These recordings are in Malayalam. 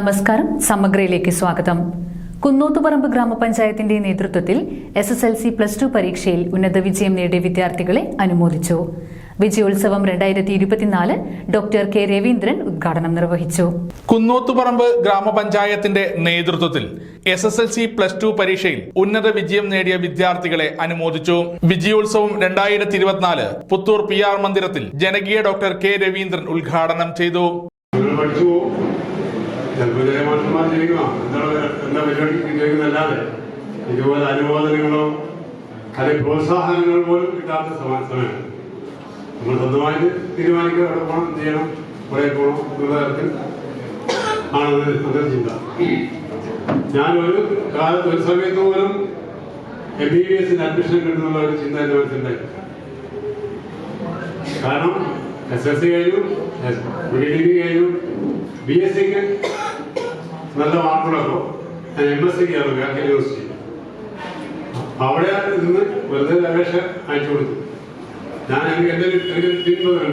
നമസ്കാരം. സമഗ്രയിലേക്ക് സ്വാഗതം. കുന്നോത്തുപറമ്പ് ഗ്രാമപഞ്ചായത്തിന്റെ നേതൃത്വത്തിൽ S S L C plus two പരീക്ഷയിൽ ഉന്നത വിജയം നേടിയ വിദ്യാർത്ഥികളെ അനുമോദിച്ചു. വിജയോത്സവം രണ്ടായിരത്തി ഇരുപത്തിനാല് ഡോക്ടർ കെ രവീന്ദ്രൻ ഉദ്ഘാടനം നിർവഹിച്ചു. കുന്നോത്തുപറമ്പ് ഗ്രാമപഞ്ചായത്തിന്റെ നേതൃത്വത്തിൽ S S L C plus two പരീക്ഷയിൽ ഉന്നത വിജയം നേടിയ വിദ്യാർത്ഥികളെ അനുമോദിച്ചു. വിജയോത്സവം രണ്ടായിരത്തി ഇരുപത്തിനാല് പുത്തൂർ പി ആർ മന്ദിരത്തിൽ ജനകീയ ഡോക്ടർ കെ രവീന്ദ്രൻ ഉദ്ഘാടനം ചെയ്തു. ചിലപ്പോൾ ചില മാഷന്മാർ ജയിക്കുക എന്താണ് എന്താ പരിപാടി? ജയിക്കുന്നതല്ലാതെ ഇതുപോലെ അനുമോദനങ്ങളോ അല്ലെങ്കിൽ പ്രോത്സാഹനങ്ങൾ പോലും കിട്ടാത്ത സമ- സമയം നമ്മൾ സ്വന്തമായിട്ട് തീരുമാനിക്കുക. അവിടെ പോകണം ചെയ്യണം? കുറെ പോകണം എന്നുള്ള തരത്തിൽ ആണത് അതൊരു ചിന്ത. ഞാൻ ഒരു കാലത്ത് ഒരു സമയത്ത് പോലും എം ബി ബി എസിന് അഡ്മിഷൻ കിട്ടുന്നുള്ള ഒരു ചിന്ത എന്റെ മനസ്സിലുണ്ടായി. കാരണം എസ് എസ് സി കഴിഞ്ഞു ഡിഗ്രി കഴിഞ്ഞു ബി എസ് സിക്ക് നല്ല മാർക്കുള്ളപ്പോൾ എം എസ് സി ആണ് കാലിക്കറ്റ് യൂണിവേഴ്സിറ്റി അവിടെ നിന്ന് വെറുതെ അപേക്ഷ അയച്ചു കൊടുത്തു. ഞാൻ എനിക്ക് എന്റെ എനിക്ക് പിൻബന്ധം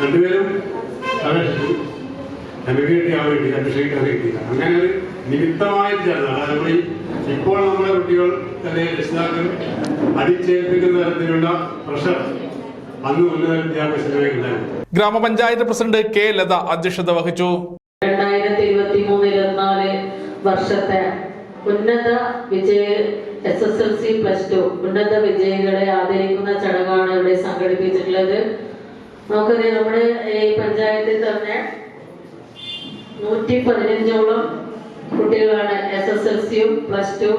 രണ്ടുപേരും അപേക്ഷിച്ചു. എം ബി കിട്ടി അവിടെ കിട്ടി അഭിഷേകിക്കാൻ കിട്ടിയില്ല അങ്ങനെ ഒരു നിമിത്തമായിട്ടാണ് അതായത് ഇപ്പോൾ നമ്മുടെ കുട്ടികൾ തന്നെ രക്ഷിതാക്കൾ അടിച്ചേൽപ്പിക്കുന്ന തരത്തിലുള്ള പ്രഷർ അന്ന് ഉന്നത വിദ്യാഭ്യാസ ഗ്രാമപഞ്ചായത്ത് പ്രസിഡന്റ് കെ ലത അധ്യക്ഷത വഹിച്ചു. വർഷത്തെ ഉന്നത വിജയ S S L C plus two ഉന്നത വിജയികളെ ആദരിക്കുന്ന ചടങ്ങാണ് ഇവിടെ സംഘടിപ്പിച്ചിട്ടുള്ളത്. നമുക്കറിയാം നമ്മുടെ ഈ പഞ്ചായത്തിൽ തന്നെ നൂറ്റി പതിനഞ്ചോളം കുട്ടികളാണ് എസ് എസ് എൽ സിയും പ്ലസ് ടു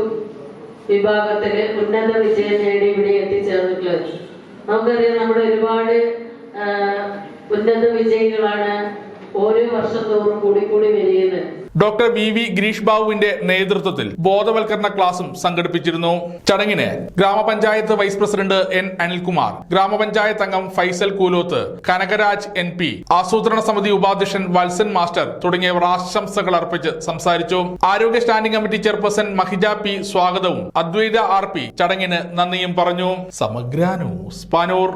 വിഭാഗത്തിൽ ഉന്നത വിജയം നേടി ഇവിടെ എത്തിച്ചേർന്നിട്ടുള്ളത്. നമുക്കറിയാം നമ്മുടെ ഒരുപാട് ഉന്നത വിജയികളാണ് ഓരോ വർഷത്തോറും കൂടി വരികയാണ് ഡോക്ടർ വി വി ഗിരീഷ് ബാബുവിന്റെ നേതൃത്വത്തിൽ ബോധവൽക്കരണ ക്ലാസും സംഘടിപ്പിച്ചിരുന്നു. ചടങ്ങിന് ഗ്രാമപഞ്ചായത്ത് വൈസ് പ്രസിഡന്റ് എൻ അനിൽകുമാർ ഗ്രാമപഞ്ചായത്ത് അംഗം ഫൈസൽ കൂലോത്ത് കനകരാജ് എൻ പി ആസൂത്രണ സമിതി ഉപാധ്യക്ഷൻ വത്സൻ മാസ്റ്റർ തുടങ്ങിയവർ ആശംസകൾ അർപ്പിച്ച് സംസാരിച്ചു. ആരോഗ്യ standing committee chairperson Mahija P സ്വാഗതവും അദ്വൈത ആർ പി ചടങ്ങിന് നന്ദിയും പറഞ്ഞു. സമഗ്ര ന്യൂസ് പാനൂർ.